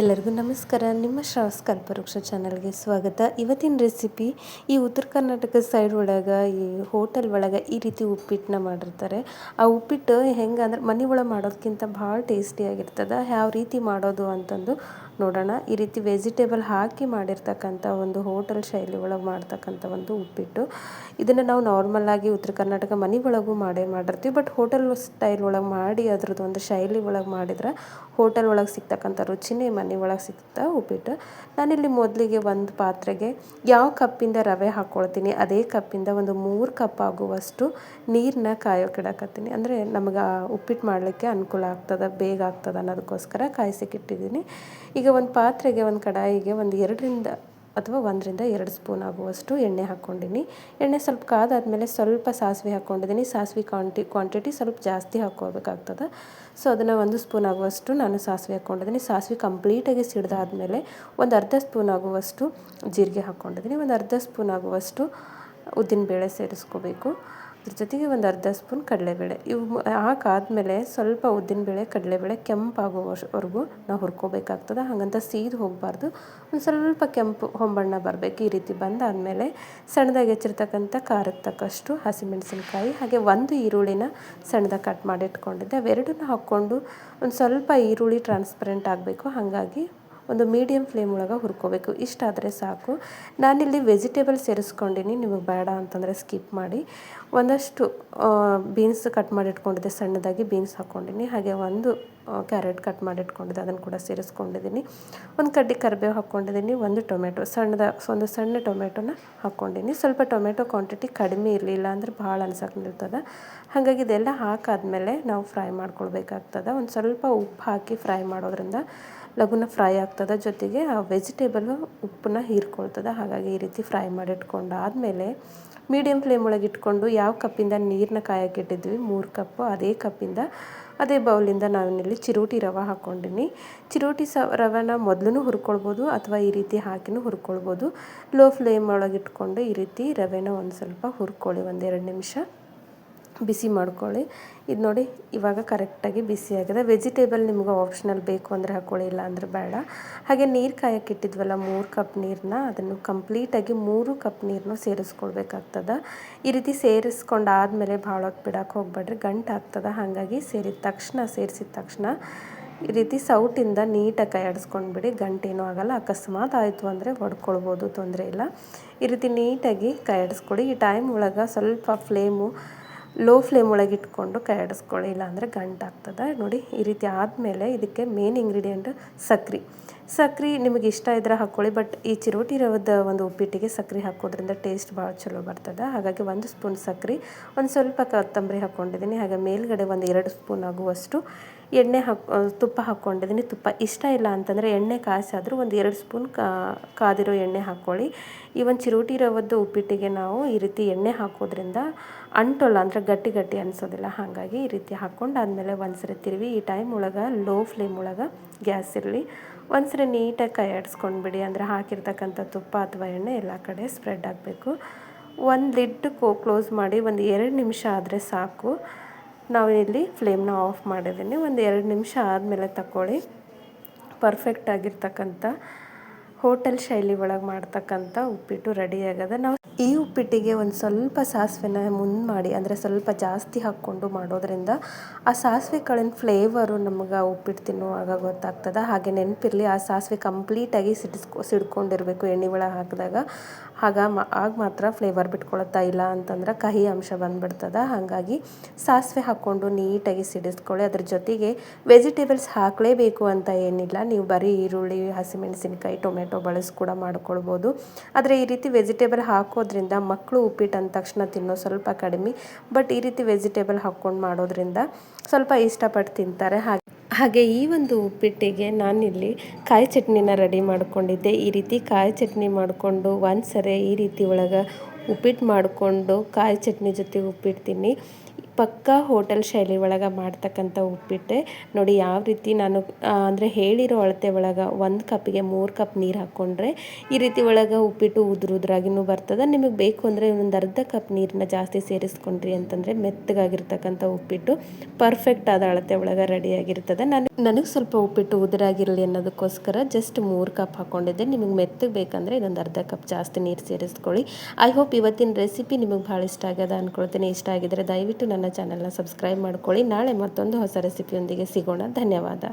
ಎಲ್ಲರಿಗೂ ನಮಸ್ಕಾರ. ನಿಮ್ಮ ಶ್ರಾವಸ್ ಕಲ್ಪವೃಕ್ಷ ಚಾನಲ್ಗೆ ಸ್ವಾಗತ. ಇವತ್ತಿನ ರೆಸಿಪಿ ಈ ಉತ್ತರ ಕರ್ನಾಟಕ ಸೈಡ್ ಒಳಗೆ, ಈ ಹೋಟೆಲ್ ಒಳಗೆ ಈ ರೀತಿ ಉಪ್ಪಿಟ್ಟನ್ನ ಮಾಡಿರ್ತಾರೆ. ಆ ಉಪ್ಪಿಟ್ಟು ಹೆಂಗೆ ಅಂದ್ರೆ ಮನೆ ಒಳಗೆ ಮಾಡೋದಕ್ಕಿಂತ ಭಾಳ ಟೇಸ್ಟಿಯಾಗಿರ್ತದೆ ಯಾವ ರೀತಿ ಮಾಡೋದು ಅಂತಂದು ನೋಡೋಣ. ಈ ರೀತಿ ವೆಜಿಟೇಬಲ್ ಹಾಕಿ ಮಾಡಿರ್ತಕ್ಕಂಥ ಒಂದು ಹೋಟೆಲ್ ಶೈಲಿ ಒಳಗೆ ಮಾಡ್ತಕ್ಕಂಥ ಒಂದು ಉಪ್ಪಿಟ್ಟು. ಇದನ್ನು ನಾವು ನಾರ್ಮಲ್ ಆಗಿ ಉತ್ತರ ಕರ್ನಾಟಕ ಮನೆ ಒಳಗೂ ಮಾಡೇ ಮಾಡಿರ್ತೀವಿ. ಬಟ್ ಹೋಟೆಲ್ ಸ್ಟೈಲ್ ಒಳಗೆ ಮಾಡಿ ಅದ್ರದ್ದು ಒಂದು ಶೈಲಿ ಒಳಗೆ ಮಾಡಿದ್ರೆ ಹೋಟೆಲ್ ಒಳಗೆ ಸಿಗ್ತಕ್ಕಂಥ ರುಚಿನೇ ಮನೆ ಒಳಗೆ ಸಿಗ್ತಾ ಉಪ್ಪಿಟ್ಟು. ನಾನಿಲ್ಲಿ ಮೊದಲಿಗೆ ಒಂದು ಪಾತ್ರೆಗೆ ಯಾವ ಕಪ್ಪಿಂದ ರವೆ ಹಾಕ್ಕೊಳ್ತೀನಿ ಅದೇ ಕಪ್ಪಿಂದ ಒಂದು ಮೂರು ಕಪ್ ಆಗುವಷ್ಟು ನೀರನ್ನ ಕಾಯೋಕಿಡಕತ್ತೀನಿ ಅಂದರೆ ನಮಗೆ ಉಪ್ಪಿಟ್ಟು ಮಾಡಲಿಕ್ಕೆ ಅನುಕೂಲ ಆಗ್ತದೆ, ಬೇಗ ಆಗ್ತದೆ ಅನ್ನೋದಕ್ಕೋಸ್ಕರ ಕಾಯಿಸಿಕ್ಕಿಟ್ಟಿದ್ದೀನಿ ಈಗ ಒಂದು ಪಾತ್ರೆಗೆ ಒಂದು ಕಡಾಯಿಗೆ ಒಂದು ಎರಡರಿಂದ ಅಥವಾ ಒಂದರಿಂದ ಎರಡು ಸ್ಪೂನ್ ಆಗುವಷ್ಟು ಎಣ್ಣೆ ಹಾಕ್ಕೊಂಡಿನಿ. ಎಣ್ಣೆ ಸ್ವಲ್ಪ ಕಾದಾದಮೇಲೆ ಸ್ವಲ್ಪ ಸಾಸಿವೆ ಹಾಕ್ಕೊಂಡಿದ್ದೀನಿ ಸಾಸಿವೆ ಕ್ವಾಂಟಿ ಕ್ವಾಂಟಿಟಿ ಸ್ವಲ್ಪ ಜಾಸ್ತಿ ಹಾಕ್ಕೋಬೇಕಾಗ್ತದೆ ಸೊ ಅದನ್ನು ಒಂದು ಸ್ಪೂನ್ ಆಗುವಷ್ಟು ನಾನು ಸಾಸಿವೆ ಹಾಕ್ಕೊಂಡಿದ್ದೀನಿ ಸಾಸಿವೆ ಕಂಪ್ಲೀಟಾಗಿ ಸಿಡ್ದಾದ್ಮೇಲೆ ಒಂದು ಅರ್ಧ ಸ್ಪೂನ್ ಆಗುವಷ್ಟು ಜೀರಿಗೆ ಹಾಕ್ಕೊಂಡಿದ್ದೀನಿ ಒಂದು ಅರ್ಧ ಸ್ಪೂನ್ ಆಗುವಷ್ಟು ಉದ್ದಿನಬೇಳೆ ಸೇರಿಸ್ಕೋಬೇಕು. ಅದ್ರ ಜೊತೆಗೆ ಒಂದು ಅರ್ಧ ಸ್ಪೂನ್ ಕಡಲೆಬೇಳೆ. ಇವು ಹಾಕಾದ್ಮೇಲೆ ಸ್ವಲ್ಪ ಉದ್ದಿನ ಬೇಳೆ, ಕಡಲೆಬೇಳೆ ಕೆಂಪಾಗೋವರೆಗೂ ನಾವು ಹುರ್ಕೋಬೇಕಾಗ್ತದೆ. ಹಾಗಂತ ಸೀದು ಹೋಗಬಾರ್ದು. ಒಂದು ಸ್ವಲ್ಪ ಕೆಂಪು ಹೊಂಬಣ್ಣ ಬರಬೇಕು ಈ ರೀತಿ ಬಂದಾದಮೇಲೆ ಸಣ್ಣದಾಗಿ ಹೆಚ್ಚಿರ್ತಕ್ಕಂಥ ಖಾರಕ್ಕೆ ತಕ್ಕಷ್ಟು ಹಸಿಮೆಣಸಿನ್ಕಾಯಿ, ಹಾಗೆ ಒಂದು ಈರುಳ್ಳಿನ ಸಣ್ಣದಾಗಿ ಕಟ್ ಮಾಡಿ ಇಟ್ಕೊಂಡಿದ್ದೆ. ಅವೆರಡನ್ನ ಹಾಕ್ಕೊಂಡು ಒಂದು ಸ್ವಲ್ಪ ಈರುಳ್ಳಿ ಟ್ರಾನ್ಸ್ಪರೆಂಟ್ ಆಗಬೇಕು. ಹಾಗಾಗಿ ಒಂದು ಮೀಡಿಯಮ್ ಫ್ಲೇಮ್ ಒಳಗೆ ಹುರ್ಕೋಬೇಕು. ಇಷ್ಟಾದರೆ ಸಾಕು. ನಾನಿಲ್ಲಿ ವೆಜಿಟೇಬಲ್ ಸೇರಿಸ್ಕೊಂಡಿನಿ. ನಿಮಗೆ ಬೇಡ ಅಂತಂದರೆ ಸ್ಕಿಪ್ ಮಾಡಿ. ಒಂದಷ್ಟು ಬೀನ್ಸ್ ಕಟ್ ಮಾಡಿಟ್ಕೊಂಡಿದ್ದೆ. ಸಣ್ಣದಾಗಿ ಬೀನ್ಸ್ ಹಾಕ್ಕೊಂಡಿನಿ ಹಾಗೆ ಒಂದು ಕ್ಯಾರೆಟ್ ಕಟ್ ಮಾಡಿಟ್ಕೊಂಡಿದ್ದೆ. ಅದನ್ನು ಕೂಡ ಸೇರಿಸ್ಕೊಂಡಿದ್ದೀನಿ ಒಂದು ಕಡ್ಡಿ ಕರಿಬೇವು ಹಾಕ್ಕೊಂಡಿದ್ದೀನಿ ಒಂದು ಟೊಮೆಟೊ. ಸಣ್ಣದ, ಒಂದು ಸಣ್ಣ ಟೊಮೆಟೊನ ಹಾಕ್ಕೊಂಡಿನಿ ಸ್ವಲ್ಪ ಟೊಮೆಟೊ ಕ್ವಾಂಟಿಟಿ ಕಡಿಮೆ ಇರಲಿಲ್ಲ ಅಂದರೆ ಭಾಳ ಅನ್ಸಕ್ಕೆ ನಿಲ್ತದೆ ಹಾಗಾಗಿ ಇದೆಲ್ಲ ಹಾಕಾದ್ಮೇಲೆ ನಾವು ಫ್ರೈ ಮಾಡ್ಕೊಳ್ಬೇಕಾಗ್ತದೆ. ಒಂದು ಸ್ವಲ್ಪ ಉಪ್ಪು ಹಾಕಿ ಫ್ರೈ ಮಾಡೋದ್ರಿಂದ ಲಘುನ ಫ್ರೈ ಆಗ್ತದೆ, ಜೊತೆಗೆ ಆ ವೆಜಿಟೇಬಲು ಉಪ್ಪನ್ನ ಹೀರ್ಕೊಳ್ತದೆ. ಹಾಗಾಗಿ ಈ ರೀತಿ ಫ್ರೈ ಮಾಡಿಟ್ಕೊಂಡಾದಮೇಲೆ ಮೀಡಿಯಮ್ ಫ್ಲೇಮ್ ಒಳಗೆ ಇಟ್ಕೊಂಡು ಯಾವ ಕಪ್ಪಿಂದ ನೀರನ್ನ ಕಾಯಕ್ಕಿಟ್ಟಿದ್ವಿ ಮೂರು ಕಪ್ಪು ಅದೇ ಕಪ್ಪಿಂದ ಅದೇ ಬೌಲಿಂದ ಇಲ್ಲಿ ಚಿರೋಟಿ ರವೆ ಹಾಕ್ಕೊಂಡಿನಿ. ಚಿರೋಟಿ ಸ ರವೆನ ಮೊದಲು ಹುರ್ಕೊಳ್ಬೋದು ಅಥವಾ ಈ ರೀತಿ ಹಾಕಿನೂ ಹುರ್ಕೊಳ್ಬೋದು. ಲೋ ಫ್ಲೇಮ್ ಒಳಗೆ ಇಟ್ಕೊಂಡು ಈ ರೀತಿ ರವೆನ ಒಂದು ಸ್ವಲ್ಪ ಹುರ್ಕೊಳ್ಳಿ, ಒಂದೆರಡು ನಿಮಿಷ. ಬಿಸಿ ಮಾಡ್ಕೊಳ್ಳಿ. ಇದು ನೋಡಿ, ಇವಾಗ ಕರೆಕ್ಟಾಗಿ ಬಿಸಿ ಆಗಿದೆ. ವೆಜಿಟೇಬಲ್ ನಿಮ್ಗೆ ಆಪ್ಷನಲ್ ಬೇಕು ಅಂದರೆ ಹಾಕ್ಕೊಳ್ಳಿ ಇಲ್ಲ ಅಂದರೆ ಬೇಡ. ಹಾಗೆ ನೀರು ಕಾಯಕ್ಕೆ ಇಟ್ಟಿದ್ವಲ್ಲ, ಮೂರು ಕಪ್ ನೀರನ್ನ ಅದನ್ನು ಕಂಪ್ಲೀಟಾಗಿ ಮೂರು ಕಪ್ ನೀರನ್ನು ಸೇರಿಸ್ಕೊಳ್ಬೇಕಾಗ್ತದೆ. ಈ ರೀತಿ ಸೇರಿಸ್ಕೊಂಡಾದಮೇಲೆ ಭಾಳ ಹೊತ್ತು ಬಿಡೋಕೆ ಹೋಗ್ಬೇಡ್ರಿ. ಗಂಟು ಆಗ್ತದೆ, ಹಾಗಾಗಿ ಸೇರಿದ ತಕ್ಷಣ, ಸೇರಿಸಿದ ತಕ್ಷಣ ಈ ರೀತಿ ಸೌಟಿಂದ ನೀಟಾಗಿ ಕೈಯಾಡಿಸ್ಕೊಂಡ್ಬಿಡಿ ಗಂಟೇನೂ ಆಗಲ್ಲ, ಅಕಸ್ಮಾತ್ ಆಯಿತು ಅಂದರೆ ಹೊಡ್ಕೊಳ್ಬೋದು, ತೊಂದರೆ ಇಲ್ಲ. ಈ ರೀತಿ ನೀಟಾಗಿ ಕೈ ಆಡಿಸ್ಕೊಡಿ ಈ ಟೈಮ್ ಒಳಗೆ ಸ್ವಲ್ಪ ಫ್ಲೇಮು ಲೋ ಫ್ಲೇಮ್ ಒಳಗೆ ಇಟ್ಕೊಂಡು ಕೈಯಾಡಿಸ್ಕೊಳ್ಳಿ ಇಲ್ಲಾಂದರೆ ಗಂಟಾಗ್ತದೆ ನೋಡಿ, ಈ ರೀತಿ ಆದಮೇಲೆ ಇದಕ್ಕೆ ಮೇನ್ ಇಂಗ್ರೀಡಿಯೆಂಟ್ ಸಕ್ರೆ. ಸಕ್ರೆ ನಿಮಗೆ ಇಷ್ಟ ಇದ್ರೆ ಹಾಕ್ಕೊಳ್ಳಿ ಬಟ್ ಈ ಚಿರೋಟಿ ರವದ ಒಂದು ಉಪ್ಪಿಟ್ಟಿಗೆ ಸಕ್ರೆ ಹಾಕೋದ್ರಿಂದ ಟೇಸ್ಟ್ ಭಾಳ ಚಲೋ ಬರ್ತದೆ. ಹಾಗಾಗಿ ಒಂದು ಸ್ಪೂನ್ ಸಕ್ರೆ, ಒಂದು ಸ್ವಲ್ಪ ಕೊತ್ತಂಬರಿ ಹಾಕ್ಕೊಂಡಿದ್ದೀನಿ ಹಾಗೆ ಮೇಲ್ಗಡೆ ಒಂದು ಎರಡು ಸ್ಪೂನ್ ಆಗುವಷ್ಟು ಎಣ್ಣೆ ಹಾಕಿ ತುಪ್ಪ ಹಾಕ್ಕೊಂಡಿದ್ದೀನಿ. ತುಪ್ಪ ಇಷ್ಟ ಇಲ್ಲ ಅಂತಂದರೆ ಎಣ್ಣೆ ಕಾಸಾದರೂ ಒಂದು ಎರಡು ಸ್ಪೂನ್ ಕಾದಿರೋ ಎಣ್ಣೆ ಹಾಕ್ಕೊಳ್ಳಿ ಈ ಒಂದು ಚಿರೋಟಿ ರವದ್ದು ಉಪ್ಪಿಟ್ಟಿಗೆ ನಾವು ಈ ರೀತಿ ಎಣ್ಣೆ ಹಾಕೋದ್ರಿಂದ ಅಂಟೋಲ್ಲ ಅಂದರೆ ಗಟ್ಟಿ ಗಟ್ಟಿ ಅನಿಸೋದಿಲ್ಲ. ಹಾಗಾಗಿ ಈ ರೀತಿ ಹಾಕ್ಕೊಂಡು ಆದಮೇಲೆ ಒಂದ್ಸರಿ ತಿರುವಿ. ಈ ಟೈಮ್ ಒಳಗೆ ಲೋ ಫ್ಲೇಮ್ ಒಳಗೆ ಗ್ಯಾಸ್ ಇರಲಿ. ಒಂದ್ಸರಿ ನೀಟಾಗಿ ಕೈ ಆಡಿಸ್ಕೊಂಡ್ಬಿಡಿ ಅಂದರೆ ಹಾಕಿರ್ತಕ್ಕಂಥ ತುಪ್ಪ ಅಥವಾ ಎಣ್ಣೆ ಎಲ್ಲ ಕಡೆ ಸ್ಪ್ರೆಡ್ ಆಗಬೇಕು. ಒಂದು ಲಿಡ್ ಕ್ಲೋಸ್ ಮಾಡಿ ಒಂದು ಎರಡು ನಿಮಿಷ ಆದರೆ ಸಾಕು. ನಾವು ಇಲ್ಲಿ ಫ್ಲೇಮ್ನ ಆಫ್ ಮಾಡಿದ್ದೀನಿ. ಒಂದು ಎರಡು ನಿಮಿಷ ಆದಮೇಲೆ ತಗೊಳ್ಳಿ ಪರ್ಫೆಕ್ಟ್ ಆಗಿರ್ತಕ್ಕಂಥ ಹೋಟೆಲ್ ಶೈಲಿ ಒಳಗೆ ಮಾಡ್ತಕ್ಕಂಥ ಉಪ್ಪಿಟ್ಟು ರೆಡಿ ಆಗದ. ನಾವು ಈ ಉಪ್ಪಿಟ್ಟಿಗೆ ಒಂದು ಸ್ವಲ್ಪ ಸಾಸಿವೆನ ಮುಂದೆ ಮಾಡಿ, ಅಂದರೆ ಸ್ವಲ್ಪ ಜಾಸ್ತಿ ಹಾಕ್ಕೊಂಡು ಮಾಡೋದ್ರಿಂದ ಆ ಸಾಸಿವೆ ಕಾಳಿನ ಫ್ಲೇವರು ನಮ್ಗೆ ಉಪ್ಪಿಟ್ಟು ತಿನ್ನುವಾಗ ಗೊತ್ತಾಗ್ತದೆ. ಹಾಗೆ ನೆನಪಿರಲಿ, ಆ ಸಾಸಿವೆ ಕಂಪ್ಲೀಟಾಗಿ ಸಿಡಿಸ್ಕೊ, ಸಿಡ್ಕೊಂಡಿರಬೇಕು ಎಣ್ಣೆ ಒಳಗೆ ಹಾಕಿದಾಗ. ಆಗ ಮ, ಆಗ ಮಾತ್ರ ಫ್ಲೇವರ್ ಬಿಟ್ಕೊಳತ್ತಾ ಇಲ್ಲ ಅಂತಂದ್ರೆ ಕಹಿ ಅಂಶ ಬಂದ್ಬಿಡ್ತದೆ. ಹಾಗಾಗಿ ಸಾಸಿವೆ ಹಾಕ್ಕೊಂಡು ನೀಟಾಗಿ ಸಿಡಿಸ್ಕೊಳ್ಳಿ. ಅದ್ರ ಜೊತೆಗೆ ವೆಜಿಟೇಬಲ್ಸ್ ಹಾಕಲೇಬೇಕು ಅಂತ ಏನಿಲ್ಲ. ನೀವು ಬರೀ ಈರುಳ್ಳಿ, ಹಸಿಮೆಣಸಿನಕಾಯಿ ಟೊಮೆಟೊ ಬಳಸಿ ಕೂಡ ಮಾಡ್ಕೊಳ್ಬೋದು. ಆದರೆ ಈ ರೀತಿ ವೆಜಿಟೇಬಲ್ ಹಾಕೋದ್ರಿಂದ ಮಕ್ಕಳು ಉಪ್ಪಿಟ್ಟು ಅಂದ ತಕ್ಷಣ ತಿನ್ನೋ ಸ್ವಲ್ಪ ಕಡಿಮೆ, ಬಟ್ ಈ ರೀತಿ ವೆಜಿಟೇಬಲ್ ಹಾಕ್ಕೊಂಡು ಮಾಡೋದ್ರಿಂದ ಸ್ವಲ್ಪ ಇಷ್ಟಪಟ್ಟು ತಿಂತಾರೆ. ಹಾಗೆ ಹಾಗೆ ಈ ಒಂದು ಉಪ್ಪಿಟ್ಟಿಗೆ ನಾನಿಲ್ಲಿ ಕಾಯಿ ಚಟ್ನಿನ ರೆಡಿ ಮಾಡ್ಕೊಂಡಿದ್ದೆ. ಈ ರೀತಿ ಕಾಯಿ ಚಟ್ನಿ ಮಾಡಿಕೊಂಡು ಒಂದು ಸರಿ ಈ ರೀತಿ ಒಳಗೆ ಉಪ್ಪಿಟ್ಟು ಮಾಡಿಕೊಂಡು ಕಾಯಿ ಚಟ್ನಿ ಜೊತೆ ತಿನ್ನಿ ಪಕ್ಕಾ ಹೋಟೆಲ್ ಶೈಲಿ ಒಳಗೆ ಮಾಡ್ತಕ್ಕಂಥ ಉಪ್ಪಿಟ್ಟೆ. ನೋಡಿ ಯಾವ ರೀತಿ ನಾನು ಅಂದರೆ ಹೇಳಿರೋ ಅಳತೆ ಒಳಗೆ ಒಂದು ಕಪ್ಪಿಗೆ ಮೂರು ಕಪ್ ನೀರು ಹಾಕ್ಕೊಂಡ್ರೆ ಈ ರೀತಿ ಒಳಗೆ ಉಪ್ಪಿಟ್ಟು ಉದುರು ಉದುರಾಗಿನೂ ಬರ್ತದೆ. ನಿಮಗೆ ಬೇಕು ಅಂದರೆ ಒಂದು ಅರ್ಧ ಕಪ್ ನೀರನ್ನ ಜಾಸ್ತಿ ಸೇರಿಸ್ಕೊಂಡ್ರಿ ಅಂತಂದರೆ ಮೆತ್ತಗಾಗಿರ್ತಕ್ಕಂಥ ಉಪ್ಪಿಟ್ಟು ಪರ್ಫೆಕ್ಟ್ ಆದ ಅಳತೆ ಒಳಗೆ ರೆಡಿಯಾಗಿರ್ತದೆ. ನಾನು, ನನಗೆ ಸ್ವಲ್ಪ ಉಪ್ಪಿಟ್ಟು ಉದುರಾಗಿರಲಿ ಅನ್ನೋದಕ್ಕೋಸ್ಕರ ಜಸ್ಟ್ ಮೂರು ಕಪ್ ಹಾಕ್ಕೊಂಡಿದ್ದೆ ನಿಮಗೆ ಮೆತ್ತಗೆ ಬೇಕಂದರೆ ಇದೊಂದು ಅರ್ಧ ಕಪ್ ಜಾಸ್ತಿ ನೀರು ಸೇರಿಸ್ಕೊಳ್ಳಿ. ಐ ಹೋಪ್ ಇವತ್ತಿನ ರೆಸಿಪಿ ನಿಮಗೆ ಭಾಳ ಇಷ್ಟ ಆಗ್ಯದ ಅಂದ್ಕೊಳ್ತೀನಿ ಇಷ್ಟ ಆಗಿದ್ರೆ ದಯವಿಟ್ಟು ನನ್ನ ಚಾನಲ್ನ ಸಬ್ಸ್ಕ್ರೈಬ್ ಮಾಡ್ಕೊಳ್ಳಿ. ನಾಳೆ ಮತ್ತೊಂದು ಹೊಸ ರೆಸಿಪಿಯೊಂದಿಗೆ ಸಿಗೋಣ. ಧನ್ಯವಾದ.